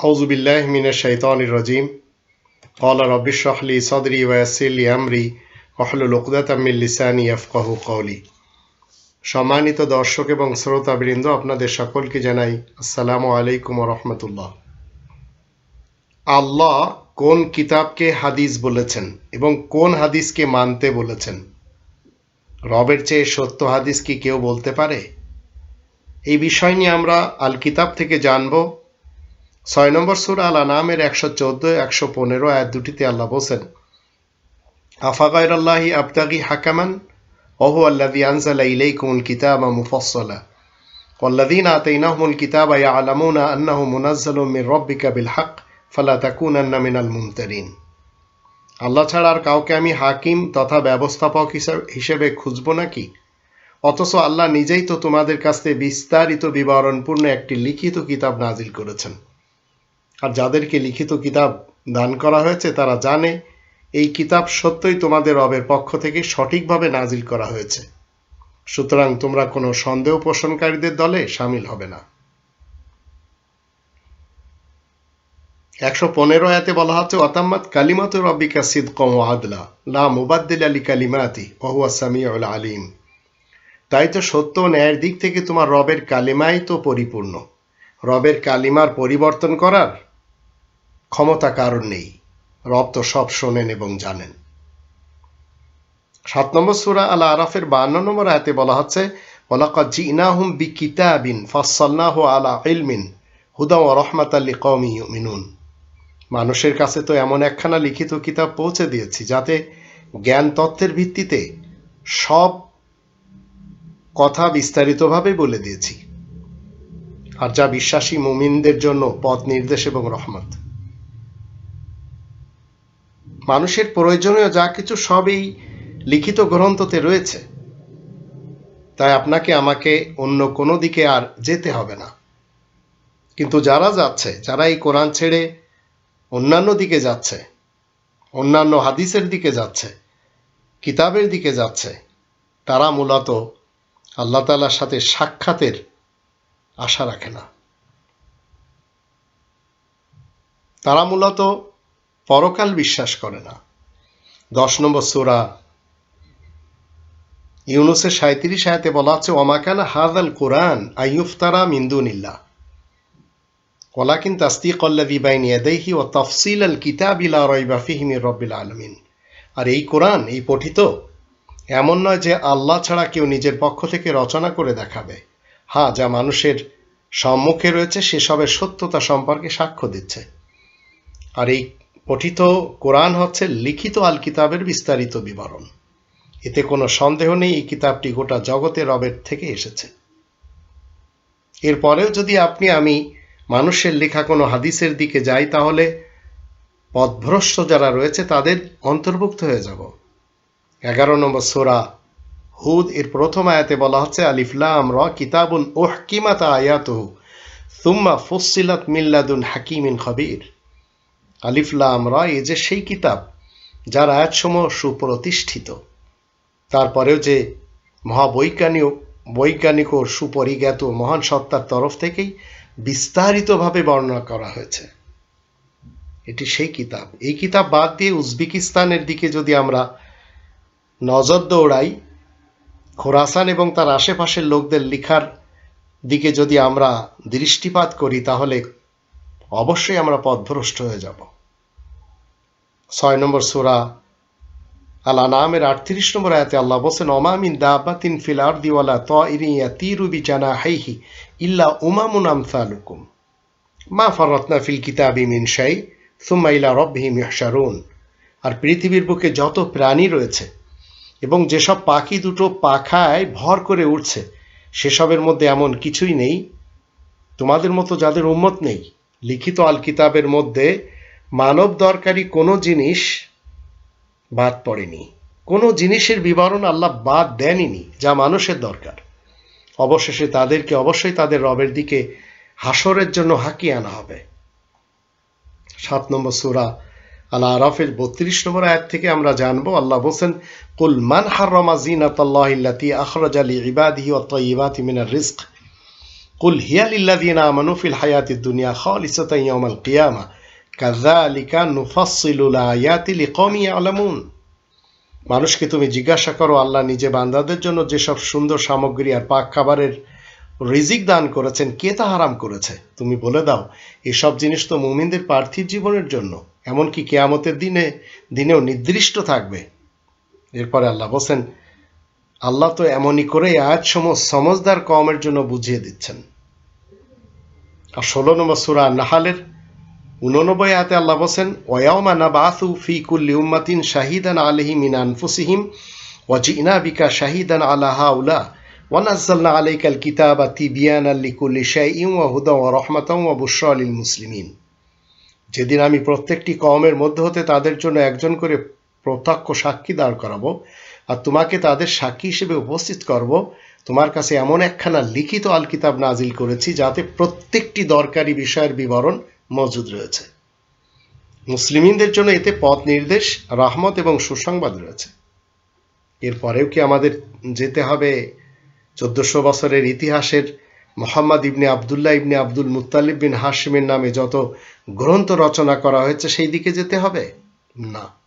أعوذ بالله من الشيطان الرجيم قال رب اشرح لي صدري ويسر لي أمري واحلل عقدة من লিসানি يفقهوا قولي সম্মানিত দর্শক এবং শ্রোতাবৃন্দ আপনাদের সকলকে জানাই আসসালামু আলাইকুম রহমতুল্লাহ আল্লাহ কোন কিতাবকে হাদিস বলেছেন এবং কোন হাদিসকে মানতে বলেছেন রবের চেয়ে সত্য হাদিস কি কেউ বলতে পারে এই বিষয় নিয়ে আমরা আল কিতাব থেকে জানব ছয় নম্বর সুর আল আনামের একশো চোদ্দ একশো পনেরো আয়াত দুটিতে আল্লাহ বলছেন আফাগাইর আল্লাহি আবতাগি হাকামান وهو الذي أنزل إليكم الكتاب مفصلا والذين آتيناهم الكتاب يعلمون أنه منزل من ربك بالحق فلا تكونن من الممترين আল্লাহ ছাড়া আর কাউকে আমি হাকিম তথা ব্যবস্থাপক হিসেবে খুঁজব নাকি অথচ আল্লাহ নিজেই তো তোমাদের কাছ থেকে বিস্তারিত বিবরণপূর্ণ একটি লিখিত কিতাব নাজিল করেছেন আর যাদেরকে লিখিত কিতাব দান করা হয়েছে, তারা জানে এই কিতাব সত্যই তোমাদের রবের পক্ষ থেকে সঠিকভাবে নাজিল করা হয়েছে। সুতরাং তোমরা কোনো সন্দেহ পোষণকারীদের দলে সামিল হবে না। একশো পনেরো এতে বলা হচ্ছে অতাম্মাত কালিমাত রব্বিকা সিদ কম আদলা, লা মুবাদ্দিল আলী কালিমাতি ওহুয়া সামিউল আলিম। তাই তো সত্য ন্যায়ের দিক থেকে তোমার রবের কালিমাই তো পরিপূর্ণ। রবের কালিমার পরিবর্তন করার ক্ষমতা কারণ নেই, রব তো সব শোনেন এবং জানেন। সাত নম্বর সুরা আল আরাফের বান্ন নম্বর আয়তে বলা হচ্ছে মানুষের কাছে তো এমন একখানা লিখিত কিতাব পৌঁছে দিয়েছি, যাতে জ্ঞান তত্ত্বের ভিত্তিতে সব কথা বিস্তারিতভাবে বলে দিয়েছি। আর যা বিশ্বাসী মুমিনদের জন্য পথ নির্দেশ এবং রহমত। মানুষের প্রয়োজনীয় যা কিছু সবই লিখিত গ্রন্থতে রয়েছে। তাই আপনাকে, আমাকে অন্য কোনো দিকে আর যেতে হবে না। কিন্তু যারা যাচ্ছে যারা এই কোরআন ছেড়ে অন্যান্য দিকে যাচ্ছে, অন্যান্য হাদিসের দিকে যাচ্ছে, কিতাবের দিকে যাচ্ছে, তারা মূলত আল্লাহ তালার সাথে সাক্ষাতের আশা রাখে না। তারা মূলত পরকাল বিশ্বাস করে না। দশ নম্বর সুরা ইউনুসের সাঁত্রিশ আয়াতে বলা হচ্ছে ওমাকানা হাদাল কোরআন আইয়ুফতারা মিন্দুনিল্লা ওলাকিন বাইন ও তফসিল আল কিতাব ইলা রয়বা ফিহিমি রব্বিল আলমিন। আর এই কোরআন, এই পঠিত, এমন নয় যে আল্লাহ ছাড়া কেউ নিজের পক্ষ থেকে রচনা করে দেখাবে। হ্যাঁ যা মানুষের সম্মুখে রয়েছে, সেসবের সত্যতা সম্পর্কে সাক্ষ্য দিচ্ছে। আর এই পঠিত কোরআন হচ্ছে লিখিত আল কিতাবের বিস্তারিত বিবরণ। এতে কোনো সন্দেহ নেই, এই কিতাবটি গোটা জগতের রবের থেকে এসেছে। এরপরেও যদি আপনি, আমি মানুষের লেখা কোনো হাদিসের দিকে যাই, তাহলে পথভ্রষ্ট যারা রয়েছে, তাদের অন্তর্ভুক্ত হয়ে যাব। এগারো নম্বর সোরা হুদ, এর প্রথম আয়াতে বলা হচ্ছে আলিফলাম র কিতাবুন ওহ কিমাতা আয়াতহু, সুম্মা ফুসিলাত মিল্লাদুন হাকিমিন খবির। আলিফলাম র এ যে সেই কিতাব যার আয়াতসমূহ সুপ্রতিষ্ঠিত। তারপরেও যে মহাবৈজ্ঞানিক, বৈজ্ঞানিক ও সুপরিজ্ঞাত মহান সত্তার তরফ থেকেই বিস্তারিতভাবে বর্ণনা করা হয়েছে। এটি সেই কিতাব। এই কিতাব বাদ দিয়ে উজবেকিস্তানের দিকে যদি আমরা নজর দৌড়াই, খোরাসান এবং তার আশেপাশের লোকদের লিখার দিকে যদি আমরা দৃষ্টিপাত করি, তাহলে অবশ্যই আমরা পথভ্রষ্ট হয়ে যাব। ছয় নম্বর সুরা আল্লাহ নামের আটত্রিশ নম্বর আয়াতে আল্লাহ বলছেন অমামিন দাবাতিন ফিল আর দিওয়ালা ত ইরিয়া তিরুবি জানা হাইহি ইল্লা উমামুন আমসালুকুম। মা ফরতনা ফিল কিতাবি মিন শাই, সুম্মা ইলা রব্বিহিম ইহশারুন। আর পৃথিবীর বুকে যত প্রাণী রয়েছে এবং যেসব পাখি দুটো পাখায় ভর করে উঠছে সেসবের মধ্যে এমন কিছুই নেই। তোমাদের মতো যাদের উম্মত নেই লিখিত আল কিতাবের মধ্যে মানব দরকারি কোনো জিনিস বাদ পড়েনি। কোনো জিনিসের বিবরণ আল্লাহ বাদ দেননি, যা মানুষের দরকার। অবশেষে তাদেরকে অবশ্যই তাদের রবের দিকে হাসরের জন্য হাঁকিয়ে আনা হবে। সাত নম্বর সুরা আল্লাহ আরফের বত্রিশ নম্বর আয়াত থেকে আমরা জানব, আল্লাহ বলছেন, কুল মান হাররমা জিনাত আল্লাহ ইল্লাতি আখরাজ আলী তাইয়িবাতি মিনার রিজক কুল হিয়ালিল্লাদিনা আমানুফিল হায়াতি দুনিয়া খালিসাতান ইয়াউমাল কিয়ামা কাযালিকা নুফাসসিলুল আয়াতি লিকওমি ইয়ালামুন মানুষকে তুমি জিজ্ঞাসা করো আল্লাহ নিজে বান্দাদের জন্য যেসব সুন্দর সামগ্রী আর পাক খাবারের রিজিক দান করেছেন, কে তা হারাম করেছে? তুমি বলে দাও, এসব জিনিস তো মুমিনদের পার্থিব জীবনের জন্য, এমনকি কেয়ামতের দিনে, দিনেও নির্দিষ্ট থাকবে। এরপরে আল্লাহ বলছেন, আল্লাহ তো এমনই করে আয়াত সময় সমজদার কমের জন্য বুঝিয়ে দিচ্ছেন। আর ষোলো নম্বর সুরা নাহালের উননব্বই আয়াতে আল্লাহ বলছেন ওয়াউমা নাবাসু ফি কুল্লি উম্মাতিন শাহিদান আলহি মিন আনফুসিহিম ওয়াজিনা বিকা শাহিদান আলা হাউলা ওয়ানাজ্জালনা আলাইকাল কিতাবা তিবিয়ানাল লিকুল্লি শাইইন, ওয়া হুদা ওয়া রাহমাতাও ওয়া বুশরা লিল মুসলিমিন। যেদিন আমি প্রত্যেকটি কওমের মধ্যে হতে তাদের জন্য একজন করে প্রত্যক্ষ সাক্ষী দাঁড় করাবো, আর তোমাকে তাদের সাক্ষী হিসেবে উপস্থিত করব তোমার কাছে এমন একখানা লিখিত আল কিতাব নাজিল করেছি যাতে প্রত্যেকটি দরকারি বিষয়ের বিবরণ মজুদ রয়েছে। মুসলিমিনদের জন্য এতে পথ নির্দেশ, রাহমত এবং সুসংবাদ রয়েছে। এরপরেও কি আমাদের যেতে হবে? চোদ্দশো বছরের ইতিহাসের মোহাম্মদ ইবনে আবদুল্লাহ ইবনে আব্দুল মুতালিব বিন হাসিমের নামে যত গ্রন্থ রচনা করা হয়েছে, সেই দিকে যেতে হবে? না।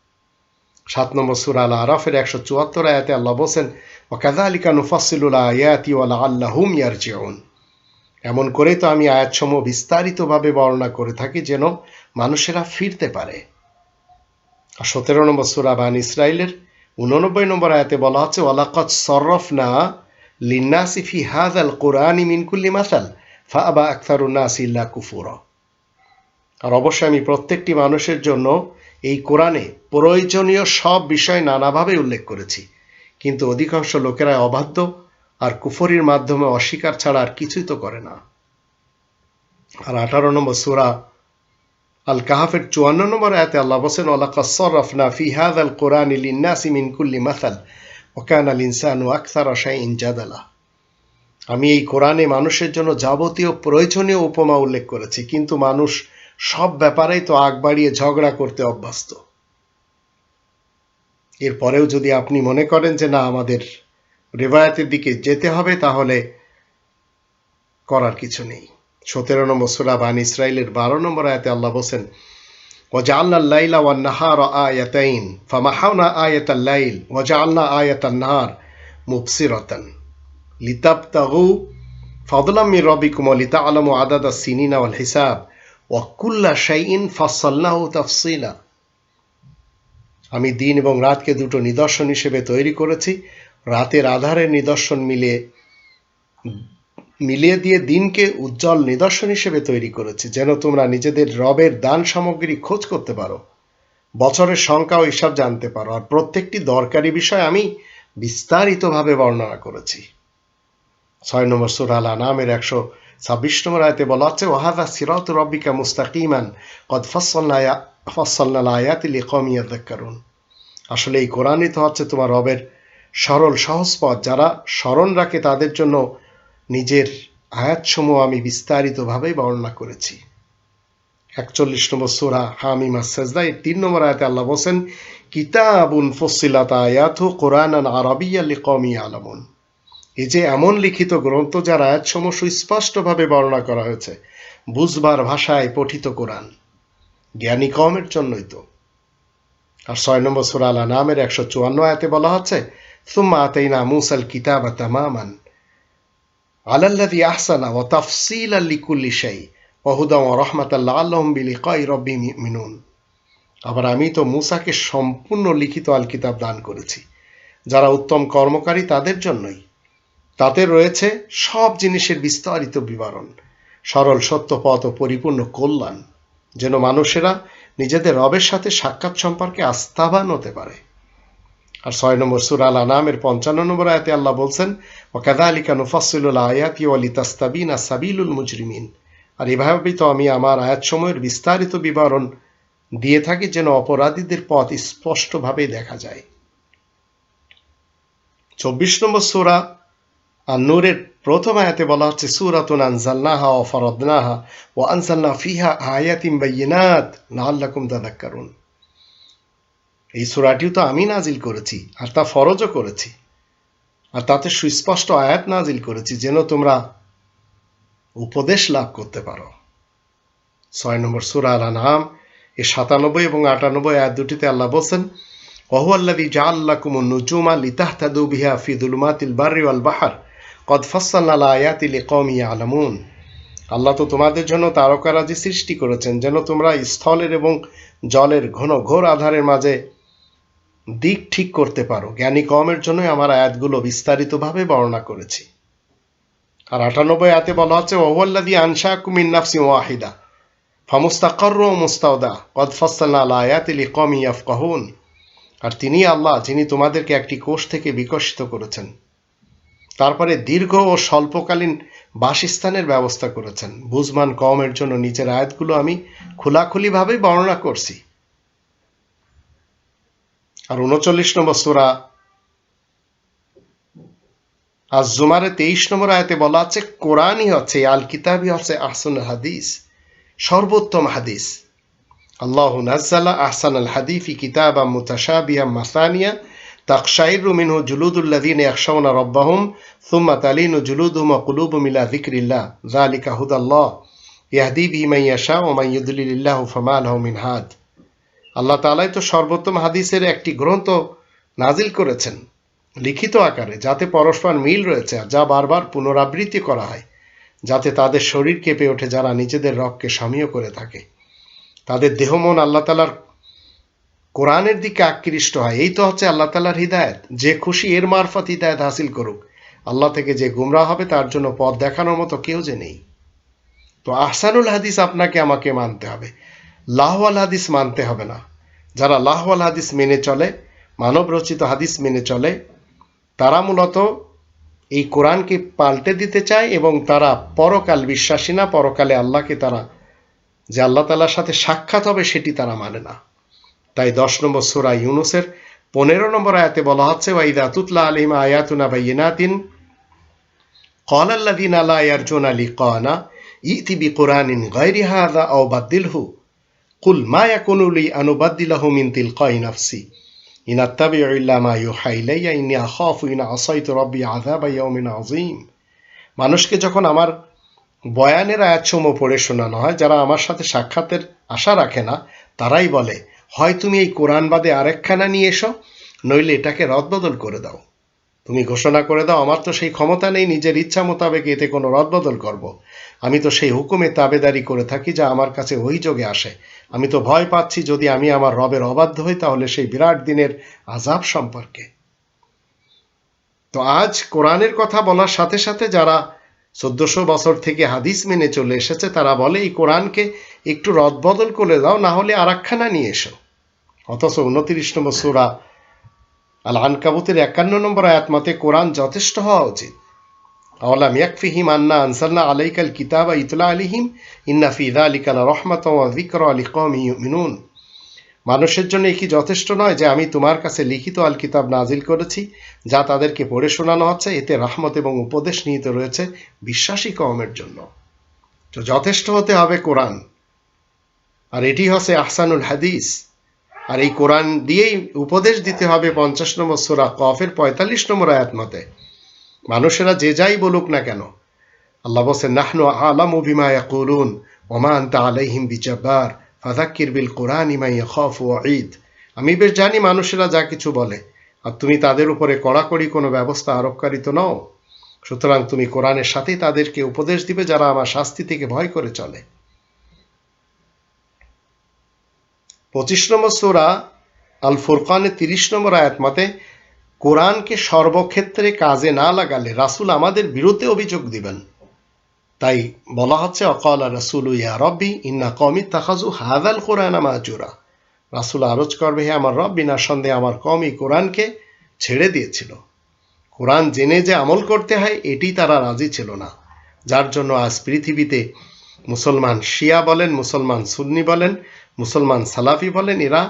সাত নম্বর সুরা আল আরাফের একশো চুয়াত্তর আয়াতে আল্লাহ বলছেন ওকাদালিকা নুফাসিলুল আয়াতি আল্লাহুম ইয়ারজিউন এমন করেই তো আমি আয়াতসমূহ বিস্তারিতভাবে বর্ণনা করে থাকি যেন মানুষেরা ফিরতে পারে। আর সতেরো নম্বর সুরা বান ইসরায়েলের উননব্বই নম্বর আয়াতে বলা হচ্ছে ওয়ালাকত সরফ না লিন্নাসি ফি হাজ আল কোরআন মিনকুল্লি মাসাল ফা আবা আখতারুন্নাস ইল্লা কুফুর। আর অবশ্যই আমি প্রত্যেকটি মানুষের জন্য এই কোরআনে প্রয়োজনীয় সব বিষয় নানাভাবে উল্লেখ করেছি। কিন্তু অধিকাংশ লোকেরা অবাধ্য আর কুফরির মাধ্যমে অস্বীকার ছাড়া আর কিছুই তো করে না। আর আঠারো নম্বর সুরা আল কাহাফের চুয়ান্ন নম্বর আয়াতে আল্লাহ বসেন আল্লাহ ফি হাদ আল কোরআন লিন্নাসি মিন কুল্লি মাসাল ওকান আল ইনসান ও আখতার আশাই ইনজাদালা আমি এই কোরআনে মানুষের জন্য যাবতীয় প্রয়োজনীয় উপমা উল্লেখ করেছি, কিন্তু মানুষ সব ব্যাপারেই তো আগ বাড়িয়ে ঝগড়া করতে অভ্যস্ত। এরপরেও যদি আপনি মনে করেন যে না আমাদের রেবায়াতের দিকে যেতে হবে তাহলে করার কিছু নেই সতেরো নম্বর সুরা বান ইসরায়েলের বারো নম্বর আয়াতে আল্লাহ বসেন وجعلنا الليل والنهار آيتين فمحونا آية الليل وجعلنا آية النهار مبصرة لتبتغوا فضلا من ربكم ولتعلموا عدد السنين والحساب وكل شيء فصلناه تفصيلا আমি দিন এবং রাতকে দুটো নিদর্শন হিসেবে তৈরি করেছি। রাতের আধারের নিদর্শন মিলিয়ে মিলিয়ে দিয়ে দিনকে উজ্জ্বল নিদর্শন হিসেবে তৈরি করেছি, যেন তোমরা নিজেদের রবের দান সামগ্রী খোঁজ করতে পারো, বছরের সংখ্যা ও হিসাব জানতে পারো, আর প্রত্যেকটি দরকারি বিষয় আমি বিস্তারিতভাবে বর্ণনা করেছি। ছয় নম্বর সুরাল আনামের একশো ছাব্বিশ নম্বর আয়তে বলা হচ্ছে ওহাদা সিরাত রব্বিকা মুস্তাকিমান, কদ ফসল্লা আয়াতি লিকমিয়া দেখকারুন আসলে এই কোরআনই তো হচ্ছে তোমার রবের সরল সহজ পথ। যারা স্মরণ রাখে, তাদের জন্য নিজের আয়াতসমূহ আমি বিস্তারিতভাবে বর্ণনা করেছি। একচল্লিশ নম্বর সোরা হামিমা সাজদাই তিন নম্বর আয়াতে আল্লাহ বলছেন, কিতাবুন ফসিলাত আয়াত কোরআন আরবিয়া লিকমি আলমন এই যে এমন লিখিত গ্রন্থ যার আয়াতসমূহ সুস্পষ্টভাবে বর্ণনা করা হয়েছে, বুঝবার ভাষায় পঠিত কোরআন। জ্ঞানী কমের জন্যই তো। আর ছয় নম্বর সুরা আলা নামের একশো চুয়ান্ন আয়াতে বলা হচ্ছে মুসাল তামামান আলাল্লাদি আহসানা ও তাফসিল আল্লিকুল্লি ও আল্লাহম রব্বি মিনুন আবার আমি তো মুসাকে সম্পূর্ণ লিখিত আল কিতাব দান করেছি, যারা উত্তম কর্মকারী তাদের জন্যই। তাতে রয়েছে সব জিনিসের বিস্তারিত বিবরণ, সরল সত্য, পথ ও পরিপূর্ণ কল্যাণ। যেন মানুষেরা নিজেদের রবের সাথে সাক্ষাৎ সম্পর্কে আস্থাবান হতে পারে। আর ছয় নম্বর সুরাল আনামের পঞ্চান্ন নম্বর আয়াতে আল্লাহ বলছেন ও কাদা আলিকা নুফাসুল আয়াত ওয়ালি তাস্তাবিন আর সাবিলুল মুজরিমিন। আর এভাবেই তো আমি আমার আয়াত সময়ের বিস্তারিত বিবরণ দিয়ে থাকি যেন অপরাধীদের পথ স্পষ্টভাবেই দেখা যায়। চব্বিশ নম্বর সুরা আর নূরের প্রথম আয়াতে বলা হচ্ছে, সুরাতুন আনজালনাহা ও ফরদনাহা ও আনজালনা ফিহা আয়াতিম বাইনাত লাল্লাকুম দাদাক্কারুন এই সুরাটিও তো আমি নাজিল করেছি আর তা ফরজও করেছি। আর তাতে সুস্পষ্ট আয়াত নাজিল করেছি, যেন তোমরা উপদেশ লাভ করতে পারো। ছয় নম্বর সুরা আল নাম এ সাতানব্বই এবং আটানব্বই আয়াত দুটিতে আল্লাহ বলছেন ওহু আল্লাদি জা আল্লাহ কুমুন নুজুমা লিতাহতাদু বিহা ফি দুলুমাতিল বার্রি ওয়াল বাহার। কদ ফসাল্লা আয়াতিল কমি আলামুন আল্লাহ তো তোমাদের জন্য তারকারাজি সৃষ্টি করেছেন, যেন তোমরা স্থলের এবং জলের ঘন ঘোর আধারের মাঝে দিক ঠিক করতে পারো। জ্ঞানী কমের জন্য আমার আয়াতগুলো বিস্তারিতভাবে বর্ণনা করেছি। আর আটানব্বই আয়াতে বলা হচ্ছে ওহল্লাদি আনশা কুমিন নাফসি ওয়াহিদা ফামুস্তাকর ও মুস্তাউদা কদ ফসাল্লা আল আয়াতিল কমি ইয়াফকাহুন। আর তিনি আল্লাহ, যিনি তোমাদেরকে একটি কোষ থেকে বিকশিত করেছেন। তারপরে দীর্ঘ ও স্বল্পকালীন বাসস্থানের ব্যবস্থা করেছেন। বুজমান কমের জন্য নিচের আয়াতগুলো আমি খোলাখুলিভাবে বর্ণনা করছি। আর উনচল্লিশ নম্বর সুরা আজ জুমারে তেইশ নম্বর আয়াতে বলা আছে, কোরআনই হচ্ছে আল কিতাবই হচ্ছে আহসন হাদিস, সর্বোত্তম হাদিস। আল্লাহ নাজ্জালা আহসান আল হাদিফি কিতাবা মুতাশাবিয়া মাসানিয়া তাকশাইরু মিনহু জুলুদুল্লাযীনা ইয়াখশাউনা রাব্বাহুম, সুম্মা তালিনু জুলুদুহুম ওয়া কুলুবুহুম ইলা যিকরিল্লাহ। যালিকা হুদাল্লাহ। ইয়াহদি বিহি মান ইয়াশা ওয়া মান ইউদ্লিলিল্লাহু ফামা লাহু মিন হাদ। আল্লাহ তাআলাই তো সর্বোত্তম হাদিসের একটি গ্রন্থ নাজিল করেছেন। লিখিত আকারে, যাতে পরস্পর মিল রয়েছে যা বারবার পুনরাবৃত্তি করা হয়, যাতে তাদের শরীর কেঁপে ওঠে, যারা নিজেদের রককে সামীয় করে থাকে। তাদের দেহমন আল্লাহ তালার কোরআনের দিকে আকৃষ্ট হয়। এই তো হচ্ছে আল্লাহ তালার হৃদায়ত। যে খুশি এর মারফত হৃদায়ত হাসিল করুক। আল্লাহ থেকে যে গুমরা হবে তার জন্য পথ দেখানোর মতো কেউ যে নেই। তো আহসানুল হাদিস আপনাকে, আমাকে মানতে হবে। লাহওয়াল হাদিস মানতে হবে না। যারা লাহওয়াল হাদিস মেনে চলে, মানব রচিত হাদিস মেনে চলে, তারা মূলত এই কোরআনকে পাল্টে দিতে চায় এবং তারা পরকাল বিশ্বাসী না, পরকালে আল্লাহকে তারা, যে আল্লাহ তালার সাথে সাক্ষাৎ হবে সেটি তারা মানে না। তাই দশ নম্বর সুরা ইউনুসের পনেরো নম্বর আয়াতে বলা হচ্ছে ওয়াইদা তুতলা আলিম আয়াতুনা বাইনাতিন قال الذين لا يرجون لقاءنا ائت بقرآن غير هذا أو بدله قل ما يكون لي أن أبدله من تلقاء نفسي إن أتبع إلا ما يوحى إلي إني أخاف إن عصيت ربي عذاب يوم عظيم মানুষকে যখন আমার বয়ানের আয়াতসমূহ পড়ে শোনানো হয় যারা আমার সাথে সাক্ষাতের আশা রাখে না তারাই বলে হয় তুমি এই কোরআন বাদে আরেকখানা নিয়ে এসো, নইলে এটাকে রদবদল করে দাও। তুমি ঘোষণা করে দাও, আমার তো সেই ক্ষমতা নেই, নিজের ইচ্ছা মোতাবেক এতে কোনো রদবদল করব। আমি তো সেই হুকুমে তাবেদারি করে থাকি যা আমার কাছে অভিযোগে আসে। আমি তো ভয় পাচ্ছি যদি আমি আমার রবের অবাধ্য হই, তাহলে সেই বিরাট দিনের আজাব সম্পর্কে। তো আজ কোরআনের কথা বলার সাথে সাথে যারা চোদ্দশো বছর থেকে হাদিস মেনে চলে এসেছে, তারা বলে, এই কোরআনকে একটু রদবদল করে দাও, না হলে আরাকখানা নিয়ে এসো। অথচ উনত্রিশ নম্বর সুরা আল আনকাবুতের একান্ন নম্বর আয়াত মতে কোরআন যথেষ্ট হওয়া উচিত। আওলাম ইয়াকফিহিম আন্না আনসাল্লা আলাইকাল কিতাবা ইতলা আলিহিম, ইন্না ফিদা আলিকাল রহমত জিক্র আলী কম মানুষের জন্য কি যথেষ্ট নয় যে আমি তোমার কাছে লিখিত আল কিতাব নাজিল করেছি, যা তাদেরকে পড়ে শোনানো হচ্ছে, এতে রহমত এবং উপদেশ নিহিত রয়েছে বিশ্বাসী কমের জন্য। তো যথেষ্ট হতে হবে কোরআন। আর এটি হচ্ছে আহসানুল হাদিস। আর এই কোরআন দিয়েই উপদেশ দিতে হবে পঞ্চাশ নম্বর সোরা কফের পঁয়তাল্লিশ নম্বর আয়াত মতে। মানুষেরা যে যাই বলুক না কেন, আল্লাহ বলছেন, নাহনু আলাম অভিমা ইয়াকুলুন ওমা আন্তা আলাইহিম বিজাব্বার ফাদাক্কির বিল কোরআন ইমাই খফ ও ঈদ। আমি বেশ জানি মানুষেরা যা কিছু বলে, আর তুমি তাদের উপরে কড়াকড়ি কোনো ব্যবস্থা আরোপকারী তো নও। সুতরাং তুমি কোরআনের সাথেই তাদেরকে উপদেশ দিবে যারা আমার শাস্তি থেকে ভয় করে চলে। পঁচিশ নম্বর সোরা আল ফুরকানের তিরিশ নম্বর আয়াত মতে, কোরআনকে সর্বক্ষেত্রে কাজে না লাগালে রাসুল আমাদের বিরুদ্ধে অভিযোগ দিবেন। তাই বলা হচ্ছে, অকাল রসুল ইয়া রব্বি ইন্না কমি তাকাজু হাদাল কোরআন মাহাজুরা রাসুল আরজ করবে, হে আমার রব, বিনা সন্দেহে আমার কমই কোরআনকে ছেড়ে দিয়েছিল। কোরআন জেনে যে আমল করতে হয়, এটি তারা রাজি ছিল না। যার জন্য আজ পৃথিবীতে মুসলমান শিয়া বলেন, মুসলমান সুন্নি বলেন মুসলমান সালাফি বলেন এরা,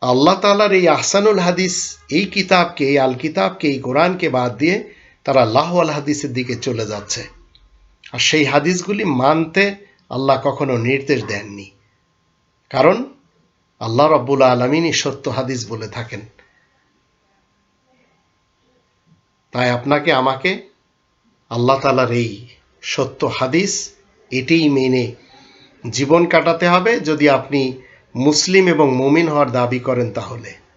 আল্লাহ তালার এই আহসানুল হাদিস, এই কিতাবকে, এই আল কিতাবকে, এই কোরআনকে বাদ দিয়ে তারা লাহ আল হাদিসের দিকে চলে যাচ্ছে। আর সেই হাদিসগুলি মানতে আল্লাহ কখনো নির্দেশ দেননি। কারণ আল্লাহ রব্বুল আলমিনই সত্য হাদিস বলে থাকেন। তাই আপনাকে, আমাকে আল্লাহ তালার এই সত্য হাদিস, এটাই মেনে জীবন কাটাতে হবে। যদি আপনি মুসলিম এবং মুমিন হওয়ার দাবি করেন তাহলে।